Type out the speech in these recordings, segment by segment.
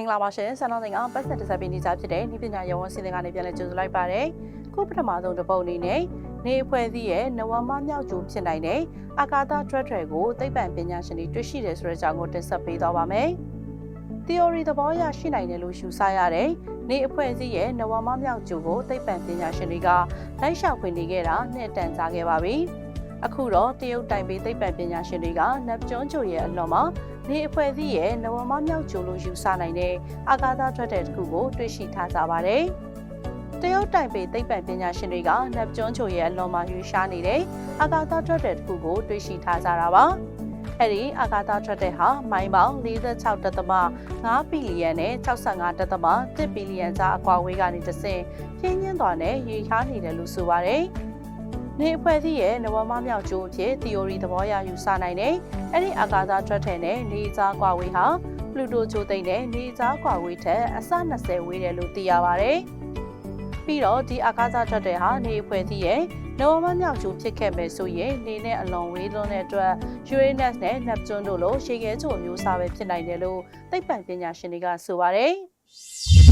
င်္ဂလာပါရှင်ဆန်တော်တင်ကပတ်သက်တစားပေးနေကြဖြစ်တဲ့ဤပညာရောဝန်စီစဉ်ကနေပြန်လည်ကြိုဆိုလိုက်ပါတယ်ခုပထမဆုံးတစ်ပုတ်အနေနဲ့နေအဖွဲ့အစည်းရဲ့နဝမမြောက်ကျိုးဖြစ်နိုင်တဲ့အာကာသ track တွေကိုသိပ္ပံပညာရှင်တွေတွေ့ရှိတယ်ဆိုတဲ့အကြောင်းကိုတင်ဆက်ပေးသွားပါမယ် theory သဘောအရရှိနိုင်တယ်လို့ယူဆရတဲ့နေအဖွဲ့အစည်းရဲ့နဝမမြောက်ကျိုးကိုသိပ္ပံပညာရှင်တွေကလိုက်ရှာဖွေနေခဲ့တာနှစ်တန်ကြာခဲ့ပါပြီ အခုတော့တရုတ်တိုင်ပေသိပ္ပံပညာရှင်တွေကနပ်ကျွန်းကျိုရဲ့အလွန်မှာနေအဖွဲ့အစည်းရဲ့နဝမမြောက်ကျိုးလို့ယူဆနိုင်တဲ့အာကာသထွက်တဲ့တစ်ခုကိုတွေ့ရှိထားကြပါတယ်။တရုတ်တိုင်ပေသိပ္ပံပညာရှင်တွေကနပ်ကျွန်းချိုရဲ့အလွန်မှာယူရှားနေတဲ့အာကာသထွက်တဲ့တစ်ခုကိုတွေ့ရှိထားကြတာပါ။အဲ့ဒီအာကာသထွက်တဲ့ဟာမိုင်ပေါင်46.5ဘီလီယံနဲ့65.1ဘီလီယံကြားအကွာဝေးကနေတဆင့်ပြင်းပြင်းသွားနဲ့ရေရှားနေတယ်လို့ဆိုပါတယ်။ နေအဖွဲ့အစည်းရဲ့နဝမမြောက်ကျိုးအဖြစ် theory သဘောအရယူဆနိုင်တဲ့အဲ့ဒီအာကာသထွက်တဲ့နဲ့နေကြားကွာဝေးဟာပလူတိုကျိုးသိမ့်တဲ့နေကြားကွာဝေးထက်အဆ20ဝေးတယ်လို့သိရပါတယ်။ပြီးတော့ဒီအာကာသထွက်တဲ့ဟာနေအဖွဲ့အစည်းရဲ့နဝမမြောက်ကျိုးဖြစ်ခဲ့မယ်ဆိုရင်နေနဲ့အလွန်ဝေးလွန်းတဲ့အတွက် Uranus နဲ့ Neptune တို့လိုရှေးကဲချိုအမျိုးအစားပဲဖြစ်နိုင်တယ်လို့သိပ္ပံပညာရှင်တွေကဆိုပါတယ်။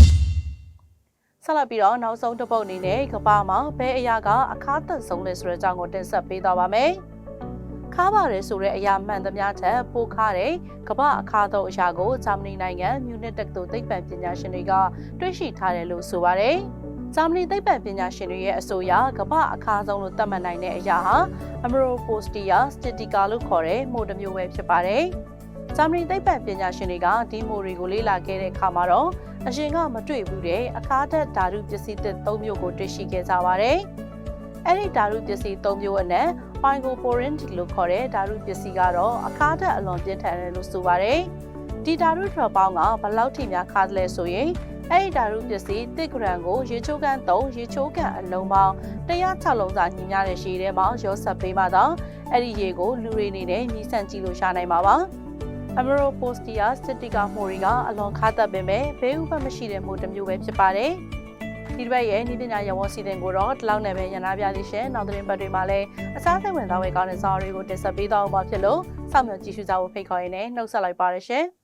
ဆက်လက်ပြီးတော့နောက်ဆုံးတစ်ပုတ်အနေနဲ့ကမ္ဘာမှာဘယ်အရာကအခါသက်ဆုံးလဲဆိုတဲ့အကြောင်းကိုတင်ဆက်ပေးသွားပါမယ်။ခါပါတယ်ဆိုတဲ့အရာမှန်သမျှထက်ပိုခါတဲ့ကမ္ဘာအခါသောအရာကိုဂျာမနီနိုင်ငံမြူနစ်တက္ကသိုလ်သိပ္ပံပညာရှင်တွေကတွေ့ရှိထားတယ်လို့ဆိုပါတယ်။ဂျာမနီသိပ္ပံပညာရှင်တွေရဲ့အဆိုအရကမ္ဘာအခါဆုံးလို့သတ်မှတ်နိုင်တဲ့အရာဟာ Ameropostia statica လို့ခေါ်တဲ့မိုးတစ်မျိုးပဲဖြစ်ပါတယ်။ ဂျာမနီသိပ္ပံပညာရှင်တွေကဒီမိုတွေကိုလေ့လာခဲ့တဲ့အခါမှာတော့အရင်ကမတွေ့ဘူးတဲ့အခါတက်ဓာတုပစ္စည်းတစ်၃မျိုးကိုတွေ့ရှိခဲ့ကြပါတယ်။အဲ့ဒီဓာတုပစ္စည်း၃မျိုးအနက် Pygoporin လို့ခေါ်တဲ့ဓာတုပစ္စည်းကတော့အခါတက်အလွန်ပြင်းထန်တယ်လို့ဆိုပါတယ်။ဒီဓာတုထရပေါင်းကဘယ်လောက်ထိများခါတယ်လဲဆိုရင်အဲ့ဒီဓာတုပစ္စည်း1ဂရမ်ကိုရေချိုးကန်3ရေချိုးကန်အလုံးပေါင်း106လုံးစာညီမျှတဲ့ရှည်ထဲမှာရောဆက်ပေးမှတော့အဲ့ဒီရေကိုလူတွေအနေနဲ့ညီဆန့်ကြည့်လို့ရှာနိုင်မှာပါ။ Ameropostia statica မိုရီကအလွန်ခါသက်ပင်ပဲဘေးဥပတ်မရှိတဲ့မိုးတစ်မျိုးပဲဖြစ်ပါတယ်။ဒီတစ်ပတ်ရဲ့ဤပညာရဝစီစဉ်ကိုတော့ဒီလောက်နဲ့ပဲရန်နာပြသေးရှင်နောက်သတင်းပတ်တွေမှာလည်းအစားစိတ်ဝင်စားဝယ်ကောင်းတဲ့စာအုပ်တွေကိုတင်ဆက်ပေးသွားမှာဖြစ်လို့စောင့်မျှော်ကြည့်ရှုကြဖို့ဖိတ်ခေါ်ရင်းနဲ့နှုတ်ဆက်လိုက်ပါရရှင်။